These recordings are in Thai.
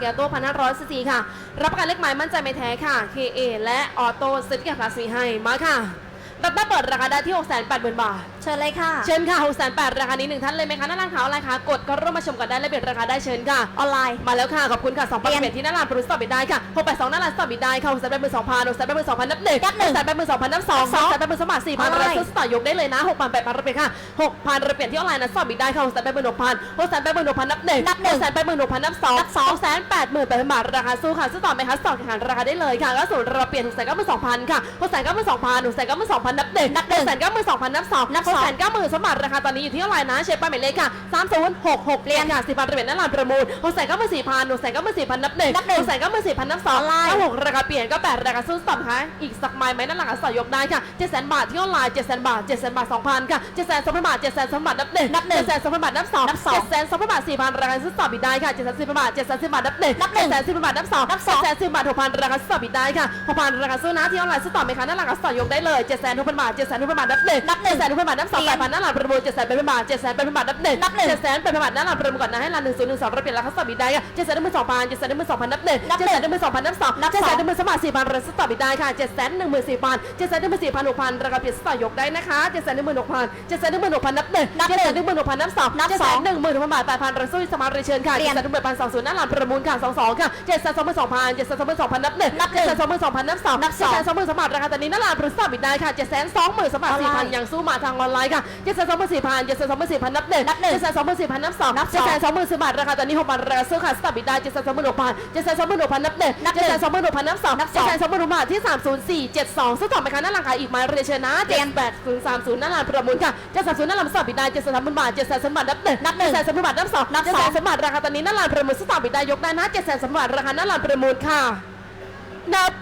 เกียวโต้พันห้าร้อยสี่ค่ะ รับประกันเลขหมายมั่นใจไม่แท้ค่ะ KA และออโต้ซิตกับคลาสวีให้มาค่ะรับได้เปิดราคาได้ที่ 6 8 0 0 0 0 บาทเชิญเลยค่ะ เชิญค่ะ6 8 0 0 0ราคานี้หนึ่งท่านเลยไหมคะหน้าร้านขาวอะไรคะกดก็ร่วมมาชมกันได้และเปลี่ยนราคาได้เชิญค่ะ ออนไลน์มาแล้วค่ะ ขอบคุณค่ะ2เปลี่8ยน1ที่หน้าร้านปรุสตอบิดได้ค่ะ682หน้าร้านสตอบิดได้ค่ะ6 8 2 0 0 0 6 8 2 0 0 6นับหนึ่งนับหนึ่ง6 8 2 0 0นับสอง6 8 2 0 0 4 0 0อะไร0ซื้อสต่อยกได้เลยนะ6 8 0 0 0ระเบียค่ะ6,000ระเบียที่ออนไลน์นะสตอบิดได้ค่ะ6 8 6 0 0 6 8 6 0 0นับหนึ่งนับหนึ่ง6 8 6 0 0นับสองนับสอง6 8 8 0 0 0บาทราคาสู้ค่ะซื้อต่อไหมคะสต่อแข่งขันราคาได้เลยค่ะแล้วส่วนระเบีย6 9 2 0 0 0ค่ะ6 9 2 0 0 6 9 2 0 0นับหนึ่งนับหนึ่ง6 9 2 0 0นับสองนับสอง6 9 0 0 0สมบัติราคาตอนนี้อยู่ที่เท่าไหร่นะเชฟป้าหมายเลขค่ะ3066เรียนค่ะ10,000ระเบียนั่นลานประมูล6 9 4 0 0 0 6 9 4 0 0นับหนึ่งนับหนึ่ง6 9 4 0 0นับสองออนไลน์ถ้าหกราคาเปลี่ยนก็แปดราคาสู้ต่ำค่ะอีกสักไม้ไหมนั่นราคาสอยยกได้ค่ะ700,000บาทที่ออนไลน์700,000บาท700,000บาท2,000ค่ะ700,000 2,000บาท700,000 2,000บาทนับหนึ่งนับหนึ่ง700,000 2,000บาทนับสองนับสอง700,000 2,000บาท4,000ราคาสู้ต่ำอีกได้ค่ะ700,000 10,000บาท700,000 10,000บาทนับหนึ่งนับหนึ่ง700,000 10,000บาทนับสองนับสอง700,000 10,000บาท6,000ราคาสู้ต่ำอีกได้ค่ะ6,000ราคาสู้นะที่ออนไลน์สู้ต่ำไหมคะนั่นราคาสอยยกได้เลย700,000 6,000บาท700,000 6,000บาทนับหนึ่งนับหนึ่ง700,000 6,000บาทนับสองเปลี่ยนนั่นหลังประมูล700,000เป็นบาท700,000เป็นบาทนับหนึ่งนับหนึ่ง700,000เป็นบาทนั่นหลังประมูลก่อนนะให้ร้าน1012ระเบียบราคาสู้ต่ำอีกได้ค่ะ700,000 12,000 700,000 12,000นับหนึ่งนับหนึ่ง700,000 12,000นับสองนับสอง700,000 10,000สมัคร4,000ราคาสู้ต่ำอีกได้ค่ะ700,000 14,000 700,000 14,000 6,000ราคาเปลี่ยนสู้ต่อยกได้นะคะ700,000 16,000 700,000 16,000นับหนึ่งนับหนึ่ง700,000 16,000นับสองนับสอง700,000 16,000บาท8,000ราคาสู้สมาร์ทเรเชิญค่ะเปลี่ยน700,000 18,020นั่นหลังประมูลค่ะ22ค่ะ700,000 2,000 700,000 2,000นับหนึ่งนับหนึ่ง700,000 2,000นับสองนับสอง700,000สมัคราคาตอนนี้นั่นหลังประมูลต่ำอีกได้ค่ะ720,000สมัครออนไลน์4,000ยังสู้มาทางออนไลน์ค่ะ720,000 4,000 720,000 4,000นับหนึ่งนับหนึ่ง720,000 4,000นับสองนับสอง720,000สมัครราคาตอนนี้6,000ราคาสู้ค่ะสตับอีกได้720,000 6,000 720,000 6,000นับหนึ่งนับหนึ่ง720,000 6,000นับสองนับสอง720,000บาทที่30472ซึ่งต่อไปค่ะนั่นราคาอีกมาเรียนเชิญนะเปลี่ยน78030นั่นหลังประมูลค่ะ730นั่นหลังสตับอีกได้730,000บาท730,000บาทนับหนึ่งนับหนึ่ง730,000บาทนับสองนับสอง730,000บาทราคาตอนนี้นั่นหลังประมูลสตับอีกได้ยกได้นะ730,000บาทราคานั่นหลังประมูลค่ะนับ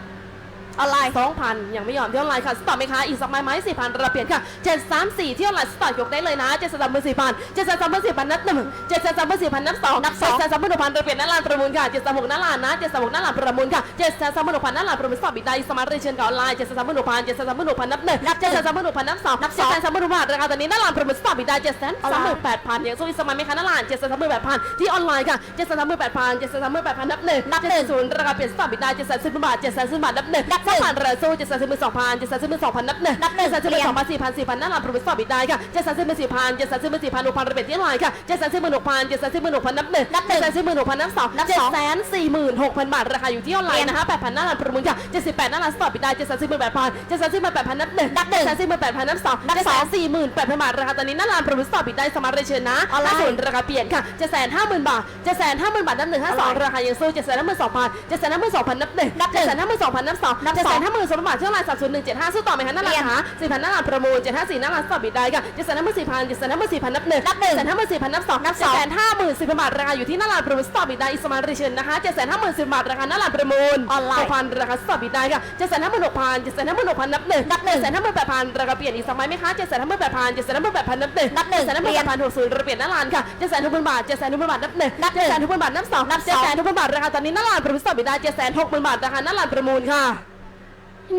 ออนไลน์สองพันยังไม่ยอมเที่ยวไลค่ะสตอร์ไหมคะอีกสักไม้ไหมสี่พันเราเปลี่ยนค่ะเจ็ดสามสี่เที่ยวไลสตอร์ยกได้เลยนะเจ็ดสามหมื่นสี่พันเจ็ดสามหมื่นสี่พันนับหนึ่งเจ็ดสามหมื่นสี่พันนับสองนับสองเจ็ดสามหมื่นหกพันเราเปลี่ยนหน้าลานประมูลค่ะเจ็ดสามหกหน้าลานนะเจ็ดสามหกหน้าลานประมูลค่ะเจ็ดสามหมื่นหกพันหน้าลานประมูลสตอร์บิดได้สมาร์ทเรเชนกับออนไลน์เจ็ดสามหมื่นหกพันเจ็ดสามหมื่นหกพันนับหนึ่งนับเจ็ดสามหมื่นหกพันนับสองนับสองเจ็ดสามหมื่นหกพันราคาตอนนี้หน้าลานประมูลสตอร์บิดได้เจ็ดแสนสามหมื่นแปดพันยังสู้อีกสมัยไหมคะหน้าลานเจ็ดสามหมื่นแปดพันที่ออนไลน์ค่ะเจ็ดสามหมื่นแปดพันเจ็ดสามหมื่นแปดพันนับหนึ่งนับหนึ่งศูนย์ราคาเปลี่ยนสตอร์บิดได้เจ็ดแสนสิบบาทเจ็ดแสนสิบบาทนับหนึ่งนับหนึ่งสามพันราสู้เจ็ดแสนสิบหมื่นสองพันเจ็ดแสนสิบหมื่นสองพันนับหนึ่งนับหนึ่งเจ็ดแสนสิบหเรีมื่ยนนสองพันสี่พันสี่พันนั่นหลังประวิตรสอบอีกได้ค่ะเจ็ดแสนสิบหมื่นสี่พันเจ็ดแสนสิบหมื่นสี่พันหกพันระเบียดที่ออนไลน์ค่ะเจ็ดแสนสิบหมื่นหกพันเจ็ดแสนสิบหมื่นหกพันนับหนึ่งนับหนึ่เจ็งดแสนสิบหมื่นหกพันนับสองนับเจ็ดสองแสนสี่หมื่นหกพันบาทราคาอยู่ที่ออนไลน์นะคะแปดพันนั่นหลังประมูลค่ะเจ็ดสิบแปดนั่นหลังสอบอีกได้เจ็ดแสนสิบหมื่นแปดพันเจ็ดแสนสิบหมื่นแปดพันนับหนึ่งนับหนึ่งเจ็ดแสนสิบหมื่นแปดพันนับสองนับเจ็ดสแสองนสี่หมื่นแปดพันบาทราคาตอนนี้นั่นหลังประมูลสอบอีกได้สมาร์ทเรเชนนะออนไลน์ถ้าส่วนราคาเปลี่ยนค่ะเจ็ดแสนห้าหมื่นบาทเจ็ดแสนห้าหมื่นบาทนับหนึ่งห้าสองออนไลน์ราคายังสู้เจ็ดแสนห้าหมื่นสองพันเจ็ดแสนห้าหมื่นสองพันนับหนึ่งนับหนึ่เจ็ดงแสนห้าหมื่นสองพันนับสองนับเจ็ดสอแสงนห้าหมื่นสองพันบาทเท่าไหร่สามศูนย์หนึ่งเจ็ดห้าสู้ต่อไหมคะนั่นแหละคะสี่พันนั่นหลังประมูลเจ็ดห้าสี่นั่นหลังสอบบิดได้ค่ะเจ็ดแสนห้าหมื่นสี่พันเจ็ดแสนห้าหมื่นสี่พันนับหนึ่งนับหนึ่งเจ็ดแสนห้าหมื่นสี่พันนับสองนับสองเจ็ดแสนห้าหมื่นสี่พันบาทราคาอยู่ที่นั่นหลังประมูลสอบบิดได้อิสมาริเชนนะคะเจ็ดแสนห้าหมื่นสี่บาทราคานั่นหลังประมูลออนไลน์หกพันราคาสอบบิดได้ค่ะเจ็ดแสนห้าหมื่นหกพันเจ็ดแสนห้าหมื่นหกพันนับหนึ่งนับหนึ่งเจ็ดแสนห้าหมื่นแปดพันราคาเปลี่ยนอีกสมัยไหมคะเจ็ดแสนห้าหมื่นแปดพันเจ็ดแสนห้าหมื่นแปดพันนับหนึ่งนับหนึ่งเจ็ดแสนห้าหมื่นแปดพันหกศูนย์ระเบียบนั่นหลังค่ะเจ็ดแสนหกพันบาทเจ็ดแสนหกพันบาทนับหนึ่งนับหนึ่เจ็ดงแสนหกพันบาทนับสองนับสองเจ็ดแสนหกพันบาทราคาตอนนี้นั่นหลังประมูลสอบบิดได้เจ็ดแสนหกพันบาทราคานั่นหลังประมูลค่ะ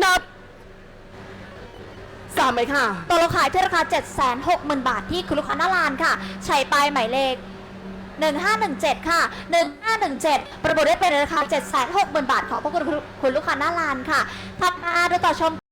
นับสามไหมค่ะตกลงขายที่ราคา 760,000 บาทที่คุณลูกค้าหน้าร้านค่ะ ใช้ไปหมายเลข 1517 ค่ะ 1517 ประมูลได้เป็นราคา 760,000 บาท ขอบพวกคุณคุณลูกค้าหน้าร้านค่ะถัดมาดูต่อชม